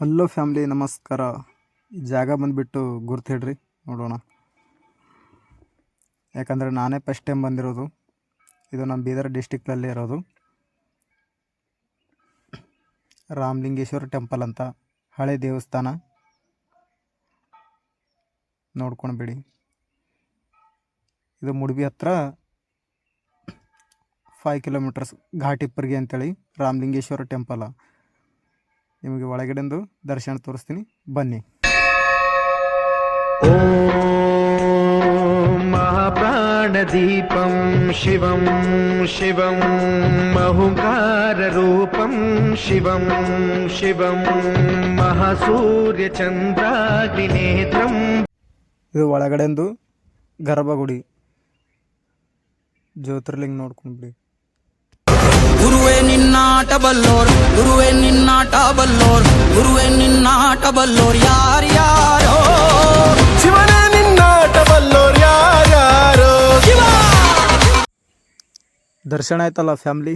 Hello family ನಮಸ್ಕಾರ. ಜಾಗ ಬಂದುಬಿಟ್ಟು ಗುರ್ತು ಹೇಳ್ರಿ, ನೋಡೋಣ. ಯಾಕಂದರೆ ನಾನೇ ಫಸ್ಟ್ ಟೈಮ್ ಬಂದಿರೋದು. ಇದು ನಮ್ಮ ಬೀದರ್ ಡಿಸ್ಟಿಕ್ನಲ್ಲಿ ಇರೋದು. ರಾಮಲಿಂಗೇಶ್ವರ ಟೆಂಪಲ್ ಅಂತ, ಹಳೆ ದೇವಸ್ಥಾನ. ನೋಡ್ಕೊಂಡ್ಬಿಡಿ. ಇದು ಮುಡುಬಿ ಹತ್ರ ಫೈವ್ ಕಿಲೋಮೀಟರ್ಸ್ ಘಾಟಿಪ್ಪರಿಗೆ ಅಂತೇಳಿ ರಾಮಲಿಂಗೇಶ್ವರ ಟೆಂಪಲ ನಿಮಗೆ ಒಳಗಡೆಂದು ದರ್ಶನ ತೋರಿಸ್ತೀನಿ ಬನ್ನಿ ॐ महाप्राणदीपं शिवं शिवं महुकाररूपं शिवं शिवं महासूर्यचन्द्राग्निनेत्रं ಇದು ಒಳಗಡೆಂದು ಗರ್ಭಗುಡಿ ಜ್ಯೋತಿರ್ಲಿಂಗ ನೋಡ್ಕೊಂಡ್ಬಿಡಿ ಗುರುವೇ ನಿನ್ನಾಟ ಬಲ್ಲೋರ್ ಗುರುವೆ ನಿನ್ನಾಟ ಬಲ್ಲೋರ್ ಗುರುವೆ ನಿನ್ನಾಟ ಬಲ್ಲೋರ್ ಯಾರ್ಯಾರೋ ಶಿವನ ನಿನ್ನಾಟ ಬಲ್ಲೋರ್ ಯಾರ್ಯಾರೋ ದರ್ಶನ ಆಯ್ತಲ್ಲ ಫ್ಯಾಮ್ಲಿ?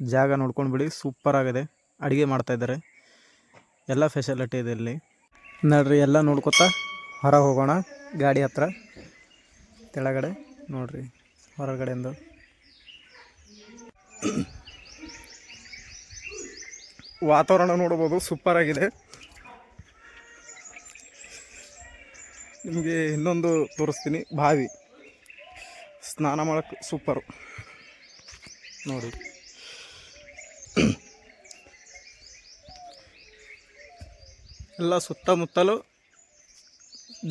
ಜಾಗ ನೋಡ್ಕೊಂಡು ಬಿಡಿ ಸೂಪರ್ ಆಗಿದೆ. ಅಡುಗೆ ಮಾಡ್ತಾಯಿದ್ದಾರೆ ಎಲ್ಲ ಫೆಸಿಲಿಟಿ ಇದೆ ಇಲ್ಲಿ. ನೋಡ್ರಿ ಎಲ್ಲ ನೋಡ್ಕೊತಾ ಹೊರಗೆ ಹೋಗೋಣ. ಗಾಡಿ ಹತ್ರ. ಕೆಳಗಡೆ ನೋಡ್ರಿ ಹೊರಗಡೆಯಿಂದ ವಾತಾವರಣ ನೋಡ್ಬೋದು ಸೂಪರ್ ಆಗಿದೆ. ನಿಮಗೆ ಇನ್ನೊಂದು ತೋರಿಸ್ತೀನಿ, ಬಾವಿ. ಸ್ನಾನ ಮಾಡೋಕ್ಕೆ ಸೂಪರು ನೋಡಿ. ಎಲ್ಲ ಸುತ್ತಮುತ್ತಲು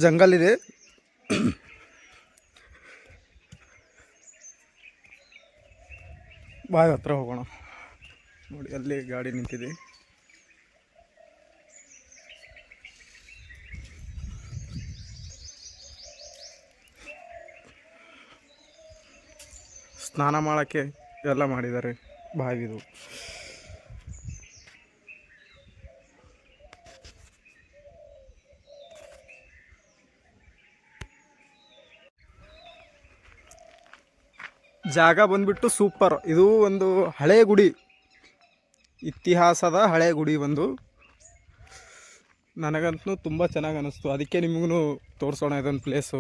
ಜಂಗಲ್ ಇದೆ. ಬಾವಿ ಹತ್ರ ಹೋಗೋಣ. ನೋಡಿ, ಅಲ್ಲಿ ಗಾಡಿ ನಿಂತಿದೆ. ಸ್ನಾನ ಮಾಡೋಕ್ಕೆ ಎಲ್ಲ ಮಾಡಿದ್ದಾರೆ. ಬಾವಿದು. ಜಾಗ ಬಂದ್ಬಿಟ್ಟು ಸೂಪರ್. ಇದು ಒಂದು ಹಳೆ ಗುಡಿ. ಇತಿಹಾಸದ ಹಳೆ ಗುಡಿ ಒಂದು ನನಗಂತೂ ತುಂಬ ಚೆನ್ನಾಗಿ ಅನ್ನಿಸ್ತು ಅದಕ್ಕೆ ನಿಮಗೂ ತೋರಿಸೋಣ ಇದೊಂದು ಪ್ಲೇಸು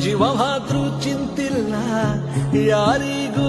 ಜೀವವಾದ್ರೂ ಚಿಂತಿಲ್ಲ ಯಾರಿಗೂ